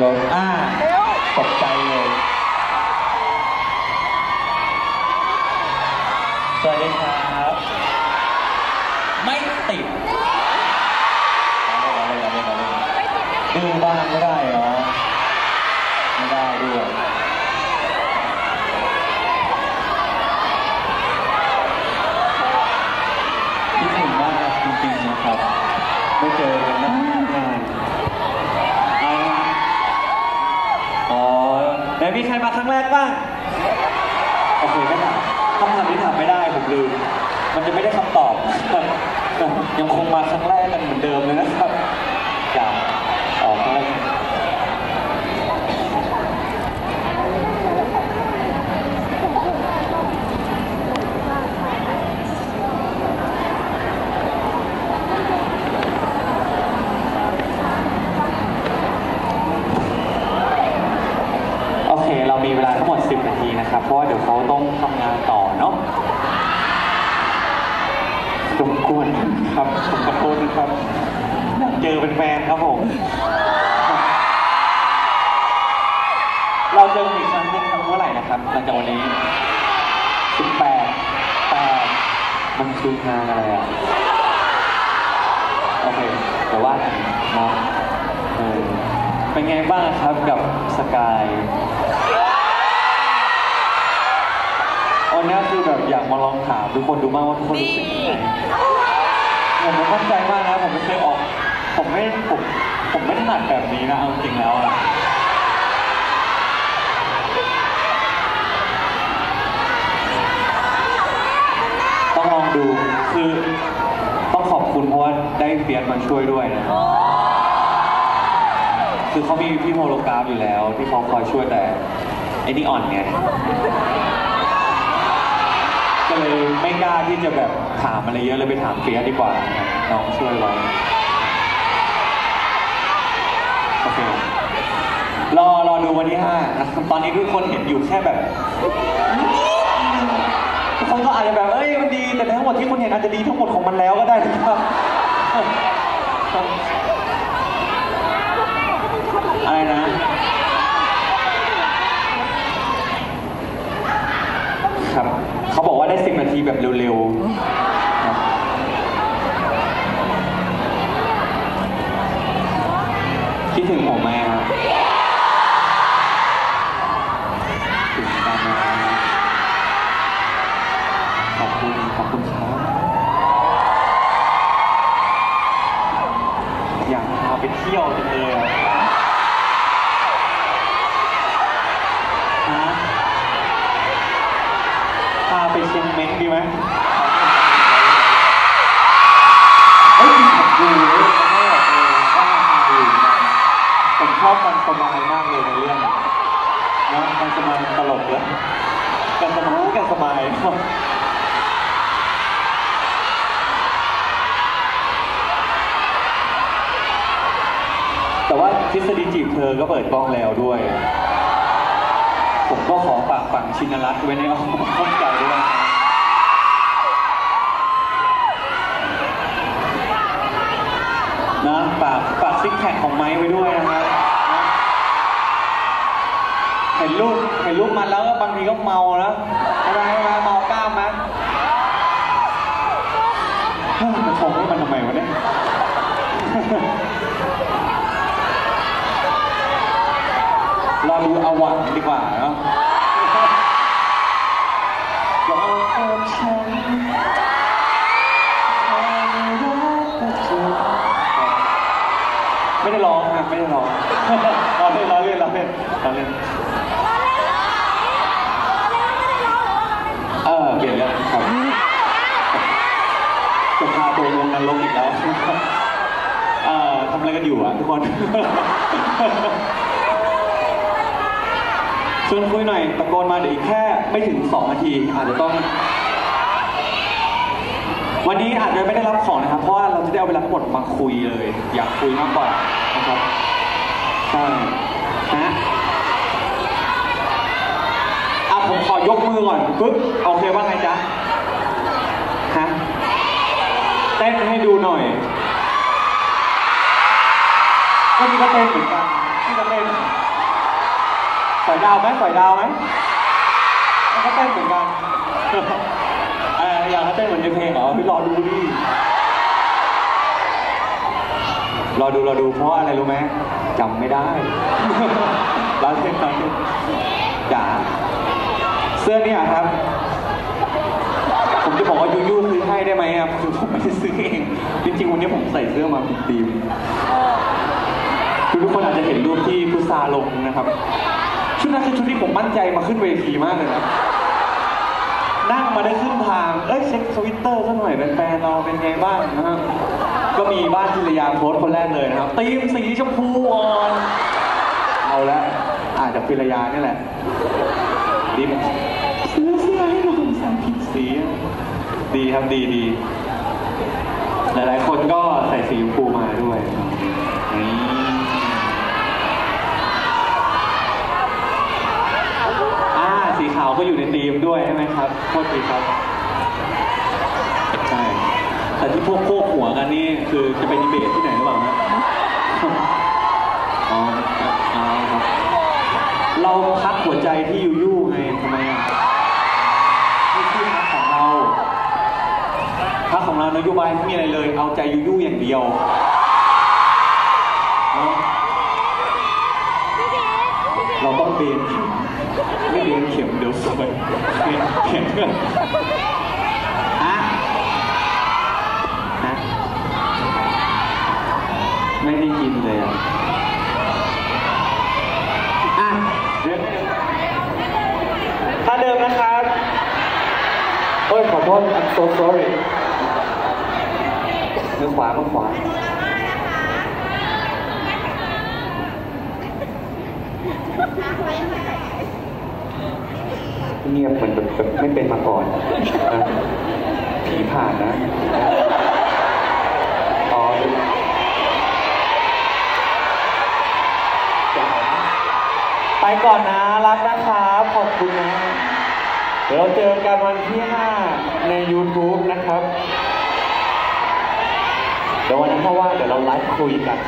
ลงอ่าตกใจเลย สวัสดีครับ ไม่ติดเอาเลยเอาเลยเอาเลยเอาเลยดื้อบ้างไม่ได้เหรอ ไม่ได้ด้วยคิดถึงมากจริงๆนะครับ ไม่เจอกันนานๆเอาละอ๋อไหน มีใครมาครั้งแรกบ้าง โอเคไม่ถามคำถามนี้ถามไม่ได้ผมลืม มันจะไม่ได้คำตอบ ยังคงมาครั้งแรกกันเหมือนเดิมเลยนะครับอย่าออกมาโอเค เรามีเวลาทั้งหมด 10 นะครับ เพราะว่าเดี๋ยวเขาต้องทำงานต่อเนาะรบกวนครับผมขอโทษนะครับอยากเจอเป็นแฟนครับผม เราเจอกันอีกครั้งหนึงครั้งเมื่อไหร่นะครับหลังจากวันนี้18 8มันคืองานอะไรอะ โอเคเดี๋ยวว่ากันเนาะเออเป็นไงบ้างครับกับสกาย วันนี้คือแบบอยากมาลองถามทุกคนดูมากว่าทุกคนรู้สึกยังไงผมม่มั่นใจมากนะผมไม่เคยออก ผมไม่ผมผมไม่ถนัดแบบนี้นะเอาจริงแล้วอะต้องลองดูคือต้องขอบคุณเพราะว่าได้เฟียสมาช่วยด้วยนะคือเขามีพี่โฮโลกราฟอยู่แล้ว ที่เขาคอยช่วยแต่ไอ้นี่อ่อนไง ก็เลยไม่กล้าที่จะแบบถามอะไรเยอะเลยไปถามเฟียสดีกว่าน้องช่วยไว้โอเครอรอดูวันที่ห้านะตอนนี้ทุกคนเห็นอยู่แค่แบบทุกคนก็อาจจะแบบเอ้ยมันดีแต่ทั้งหมดที่คุณเห็นอาจจะดีทั้งหมดของมันแล้วก็ได้นะครับอะไรนะ ครับ เขา บอกว่าได้สิบนาทีแบบเร็วๆครับคิดถึงผมไหมครับ บกันสมายมากเลยในเรื่องนะกันสมายตลกเลยกันสมายกันสมายแต่ว่าทฤษฎีจีบเธอก็เปิดกล้องแล้วด้วย ผมก็ขอฝากฝังชินรัตน์ไว้ในอ้อมอกใจด้วยนะนะฝากฝากซิกแพคของไม้ไว้ด้วยนะครับ เห็นรูปเห็นรูปมันแล้วก็บางทีก็เมาแล้วใช่ไหมใช่ไหมเมากล้ามไหมเฮ้ยมาชมให้มันทำไมวะเนี่ยรอดูอาวัตดีกว่าเนาะ อยู่อะทุกคน ชวนคุยหน่อยตะโกนมาเดี๋ยวอีกแค่ไม่ถึง 2 นาที อาจจะต้อง วันนี้อาจจะไม่ได้รับของนะครับ เพราะว่าเราจะได้เอาเวลาทั้งหมดมาคุยเลย อยากคุยมากกว่านะครับใช่ฮะอะผมขอยกมือก่อนปึ๊บโอเคว่าไงจ๊ะฮะเต้นให้ดูหน่อย ก็มีก็เต้นเหมือนกันพี่จะเต้นสอยดาวไหมสอยดาวไหมแล้วก็เต้นเหมือนกันเอออยากให้เต้นเหมือนในเพลงเหรอพี่รอดูดิรอดูรอดูเพราะอะไรรู้ไหมจำไม่ได้ร้านเต้นร้านเต้นจ๋าเสื้อเนี่ยครับ ผมจะบอกว่ายูยูซื้อให้ได้ไหมครับคือผมไม่ได้ซื้อเอง จริงๆวันนี้ผมใส่เสื้อมาผิดธีมคือ ทุกคนอาจจะเห็นรูปที่พุซาลงนะครับ ชุดนั้นคือชุดที่ผมมั่นใจมาขึ้นเวทีมากเลยนะนั่งมาได้ครึ่งทาง เอ้ยเช็คทวิตเตอร์สักหน่อยแฟนๆเราเป็นไงบ้างนะฮะก็มีบ้านพิรยาโพสต์คนแรกเลยนะครับตีมสีชมพูอ่อนเอาละอาจจะพิรยานี่แหละดิมเสื้อเสื้อให้หน่อยใส่ผิดสีอะดีครับดีดีหลายๆคนก็ใส่สีชมพูมาด้วยนี่อ่าสีขาว ก็อยู่ในธีมด้วยใช่ไหมครับโทษทีครับใช่แต่ที่พวกโคกหัวกันนี่คือจะไปดีเบตที่ไหนหรือเปล่าฮะอ๋ออ๋อครับเราพักหัวใจที่ยูยูไงทำไมอะนี่คือพักของเราพักของเรานโยบายไม่มีอะไรเลย เอาใจยูยูอย่างเดียวเนอะ เราต้องเบนเข็มไม่เบนเข็มเดี๋ยวสวยเบนเข็มเพื่อนอะนะไม่ได้กินเลยอะอะเดี๋ยวถ้าเดิมนะครับโอ้ยขอโทษ I'm so sorry มือขวามือขวา เงียบเหมือนแบบไม่เป็นมาก่อนนะผีผ่านนะ อ๋อจ๋าไปก่อนนะ รักนะครับ ขอบคุณนะ เดี๋ยวเราเจอกันวันที่ 5 ใน YouTube นะครับ เดี๋ยววันนั้นถ้าว่าเดี๋ยวเราไลฟ์คุยกัน